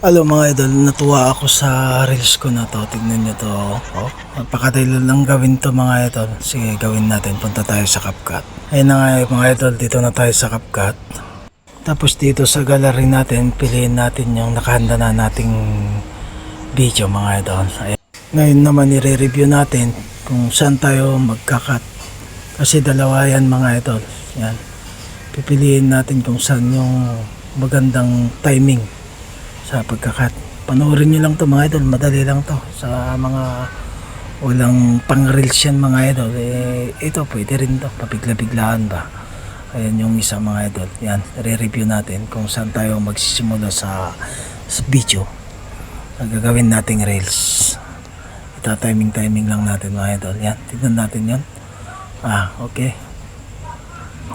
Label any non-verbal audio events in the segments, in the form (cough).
Hello mga idol, natuwa ako sa reels ko na to. Tignan nyo to. Oh, napakadali lang gawin to mga idol. Sige, gawin natin. Punta tayo sa CapCut. Ayun na nga mga idol, dito na tayo sa CapCut. Tapos dito sa gallery natin, piliin natin yung nakahanda na nating video mga idol. Ayan. Ngayon naman i-review natin kung saan tayo magkakat. Kasi dalawa yan mga idol. Yan. Pipiliin natin kung saan yung magandang timing sa pagkakat. Panoorin nyo lang to mga idol, madali lang to sa mga walang pang reels yan mga idol. Eh, ito pwede rin to, pabigla-biglaan ba. Ayan yung isa mga idol. Yan, re-review natin kung saan tayo magsisimula sa, sa video. Ang gagawin nating reels. Ita timing-timing lang natin mga idol. Yan, tignan natin yan. Ah, okay.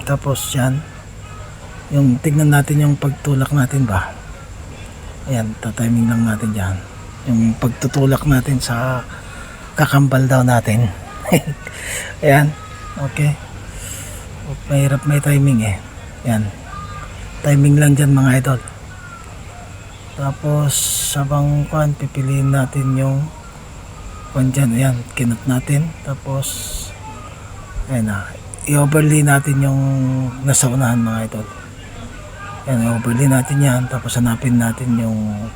Tapos yan, yung tignan natin yung pagtulak natin ba. Ayan, tatiming lang natin dyan. Yung pagtutulak natin sa kakambal daw natin. (laughs) Ayan, okay. Mahirap may timing eh. Ayan. Timing lang dyan mga idol. Tapos, sabang kuan, pipiliin natin yung kuan dyan. Ayan, kinat natin. Tapos, ayan na. I-overlay natin yung nasa unahan mga idol. Yan, i-overlay natin yan. Tapos hanapin natin yung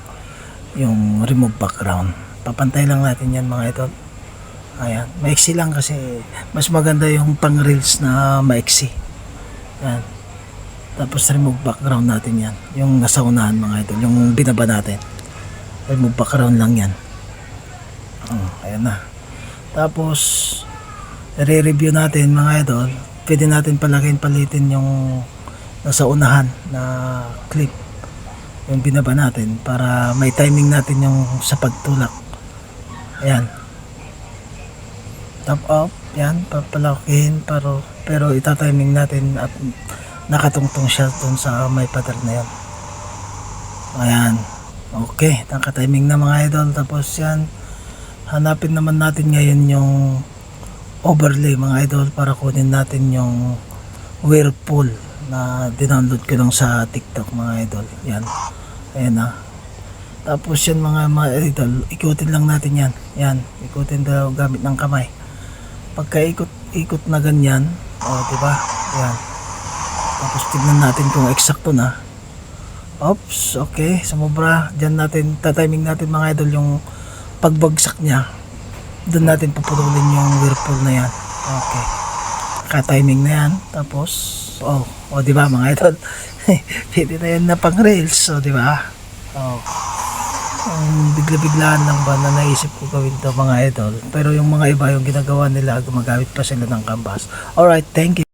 yung remove background. Papantay lang natin yan mga idol. Ayan. Maiksi lang kasi mas maganda yung pang reels na maiksi. Yan. Tapos remove background natin yan. Yung nasa unahan mga idol. Yung binaba natin. Remove background lang yan. Oh, ayan na. Tapos re-review natin mga idol. Pwede natin palakin palitin yung nasa unahan na clip yung binaba natin para may timing natin yung sa pagtulak. Ayan. Top up yan papalakihin pero pero itatiming natin at nakatungtong siya dun sa may pattern na yan ayan. Okay nakatiming na mga idol tapos yan. Hanapin naman natin ngayon yung overlay mga idol para kunin natin yung whirlpool na dinownload ko lang sa TikTok mga idol. Yan. Ayan na. Tapos yan mga mga idol, ikutin lang natin yan. Yan. Ikutin daw gamit ng kamay. Pagka ikot, ikot na ganyan, o oh, diba? Yan. Tapos tignan natin kung eksakto na. Oops, okay. Sumobra. Diyan natin, tatiming natin mga idol yung pagbagsak niya. Doon natin puputulin yung whirlpool na yan. Okay. Ka-timing na yan. Tapos, oh, oh, di ba mga idol? (laughs) Pwede na yan na pang reels, oh, di ba? Oh. Um, bigla-biglaan lang ba na naisip ko gawin to mga idol. Pero yung mga iba, yung ginagawa nila, gumagamit pa sila ng canvas. Alright, thank you.